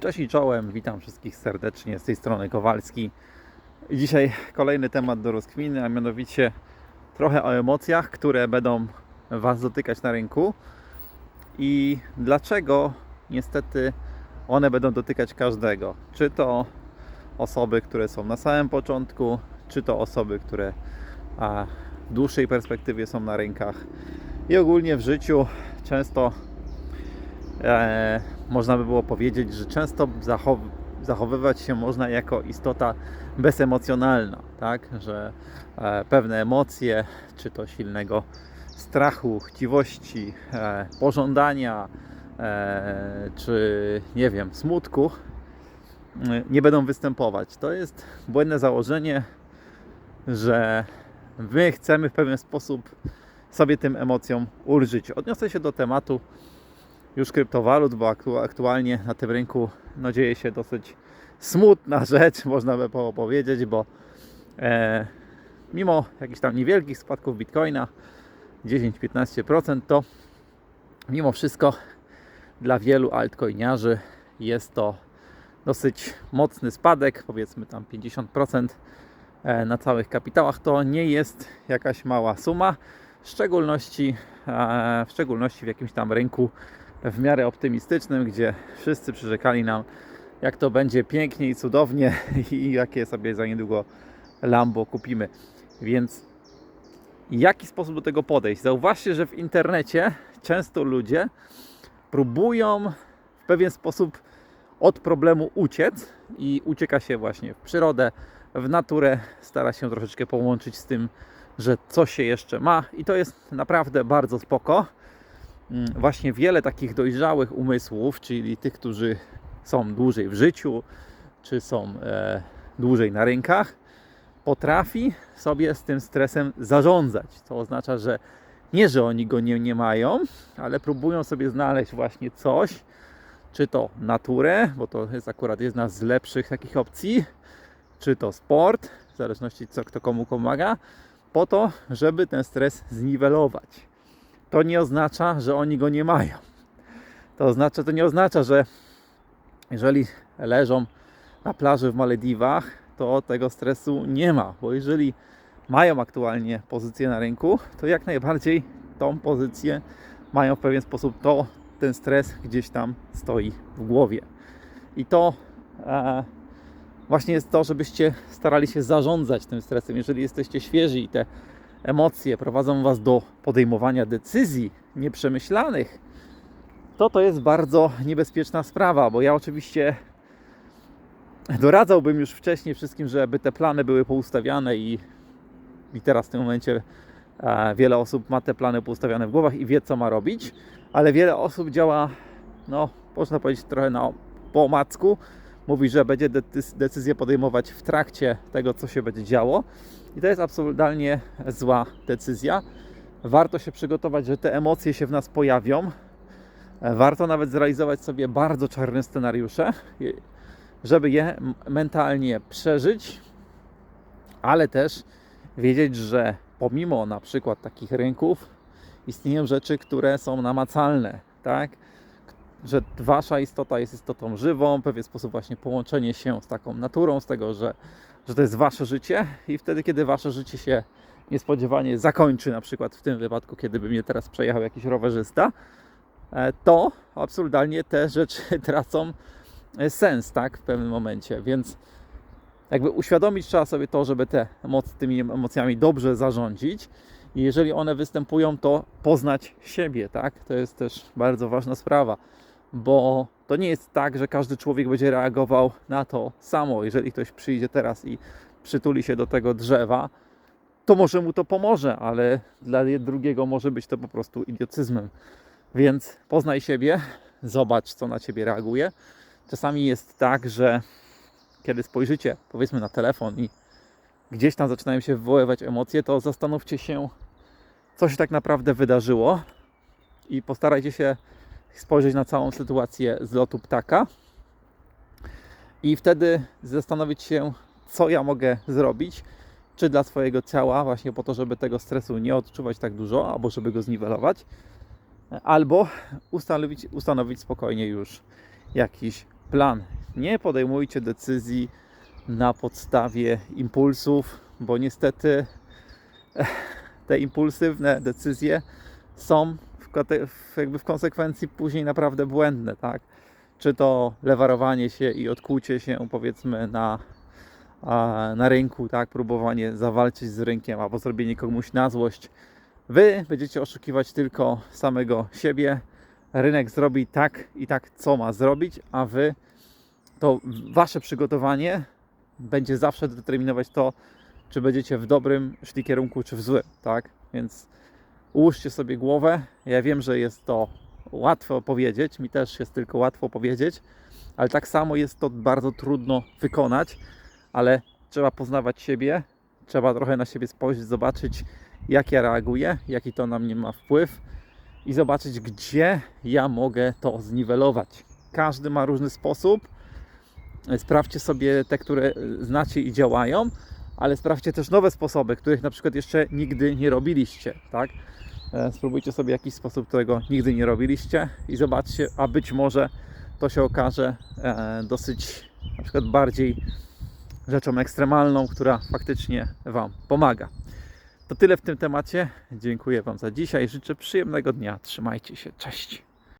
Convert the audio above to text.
Cześć i czołem, witam wszystkich serdecznie z tej strony Kowalski. Dzisiaj kolejny temat do rozkminy, a mianowicie trochę o emocjach, które będą Was dotykać na rynku i dlaczego niestety one będą dotykać każdego. Czy to osoby, które są na samym początku, czy to osoby, które w dłuższej perspektywie są na rynkach. I ogólnie w życiu często e, można by było powiedzieć, że często zachow zachowywać się można jako istota bezemocjonalna, tak? Że e, pewne emocje, czy to silnego strachu, chciwości, e, pożądania, e, czy nie wiem, smutku, e, nie będą występować. To jest błędne założenie, że my chcemy w pewien sposób sobie tym emocjom ulżyć. Odniosę się do tematu już kryptowalut, bo aktu- aktualnie na tym rynku no, dzieje się dosyć smutna rzecz, można by powiedzieć, bo e, mimo jakichś tam niewielkich spadków bitcoina 10-15% to mimo wszystko dla wielu altcoiniarzy jest to dosyć mocny spadek, powiedzmy tam 50% e, na całych kapitałach, to nie jest jakaś mała suma, w szczególności, e, w szczególności w jakimś tam rynku w miarę optymistycznym, gdzie wszyscy przyrzekali nam, jak to będzie pięknie i cudownie i jakie sobie za niedługo Lambo kupimy. Więc jaki sposób do tego podejść? Zauważcie, że w internecie często ludzie próbują w pewien sposób od problemu uciec i ucieka się właśnie w przyrodę, w naturę, stara się troszeczkę połączyć z tym, że coś się jeszcze ma i to jest naprawdę bardzo spoko. Mm, Właśnie wiele takich dojrzałych umysłów, czyli tych, którzy są dłużej w życiu, czy są e, dłużej na rynkach, potrafi sobie z tym stresem zarządzać. To oznacza, że nie, że oni go nie, nie mają, ale próbują sobie znaleźć właśnie coś, czy to naturę, bo to jest akurat jedna z lepszych takich opcji, czy to sport, w zależności co kto komu pomaga, po to, żeby ten stres zniwelować. To nie oznacza, że oni go nie mają. To oznacza, to nie oznacza, że jeżeli leżą na plaży w Malediwach, to tego stresu nie ma, bo jeżeli mają aktualnie pozycję na rynku, to jak najbardziej tą pozycję mają w pewien sposób, to ten stres gdzieś tam stoi w głowie. I to e, właśnie jest to, żebyście starali się zarządzać tym stresem. Jeżeli jesteście świeżi i te emocje prowadzą Was do podejmowania decyzji nieprzemyślanych, to to jest bardzo niebezpieczna sprawa, bo ja oczywiście doradzałbym już wcześniej wszystkim, żeby te plany były poustawiane i, i teraz w tym momencie e, wiele osób ma te plany poustawiane w głowach i wie, co ma robić, ale wiele osób działa, no, można powiedzieć, trochę na, po omacku. Mówi, że będzie decy- decyzję podejmować w trakcie tego, co się będzie działo. I to jest absolutnie zła decyzja. Warto się przygotować, że te emocje się w nas pojawią. E, Warto nawet zrealizować sobie bardzo czarne scenariusze, żeby je mentalnie przeżyć, ale też wiedzieć, że pomimo na przykład takich rynków istnieją rzeczy, które są namacalne, tak? Że wasza istota jest istotą żywą, w pewien sposób właśnie połączenie się z taką naturą, z tego, że, że to jest wasze życie i wtedy, kiedy wasze życie się niespodziewanie zakończy, na przykład w tym wypadku, kiedy by mnie teraz przejechał jakiś rowerzysta, e, to absurdalnie te rzeczy tracą e, sens, tak, w pewnym momencie, więc jakby uświadomić trzeba sobie to, żeby te emoc- tymi emocjami dobrze zarządzić i jeżeli one występują, to poznać siebie, tak, to jest też bardzo ważna sprawa, bo to nie jest tak, że każdy człowiek będzie reagował na to samo, jeżeli ktoś przyjdzie teraz i przytuli się do tego drzewa, to może mu to pomoże, ale dla drugiego może być to po prostu idiotyzmem. Więc poznaj siebie, zobacz, co na ciebie reaguje. Czasami jest tak, że kiedy spojrzycie, powiedzmy, na telefon i gdzieś tam zaczynają się wywoływać emocje, to zastanówcie się, co się tak naprawdę wydarzyło i postarajcie się spojrzeć na całą sytuację z lotu ptaka i wtedy zastanowić się, co ja mogę zrobić, czy dla swojego ciała, właśnie po to, żeby tego stresu nie odczuwać tak dużo, albo żeby go zniwelować, albo ustanowić, ustanowić spokojnie już jakiś plan. Nie podejmujcie decyzji na podstawie impulsów, bo niestety te impulsywne decyzje są kate- w, jakby w konsekwencji później naprawdę błędne, tak? Czy to lewarowanie się i odkłucie się powiedzmy na, na rynku, tak? Próbowanie zawalczyć z rynkiem albo zrobienie komuś na złość. Wy będziecie oszukiwać tylko samego siebie. Rynek zrobi tak i tak, co ma zrobić, a wy to wasze przygotowanie będzie zawsze determinować to, czy będziecie w dobrym szli kierunku, czy w złym, tak? Więc ułóżcie sobie głowę. Ja wiem, że jest to łatwo powiedzieć, mi też jest tylko łatwo powiedzieć, ale tak samo jest to bardzo trudno wykonać, ale trzeba poznawać siebie, trzeba trochę na siebie spojrzeć, zobaczyć, jak ja reaguję, jaki to na mnie ma wpływ i zobaczyć, gdzie ja mogę to zniwelować. Każdy ma różny sposób. Sprawdźcie sobie te, które znacie i działają, ale sprawdźcie też nowe sposoby, których na przykład jeszcze nigdy nie robiliście, tak? E, Spróbujcie sobie jakiś sposób, którego nigdy nie robiliście i zobaczcie, a być może to się okaże e, dosyć na przykład bardziej rzeczą ekstremalną, która faktycznie Wam pomaga. To tyle w tym temacie. Dziękuję Wam za dzisiaj. Życzę przyjemnego dnia. Trzymajcie się. Cześć.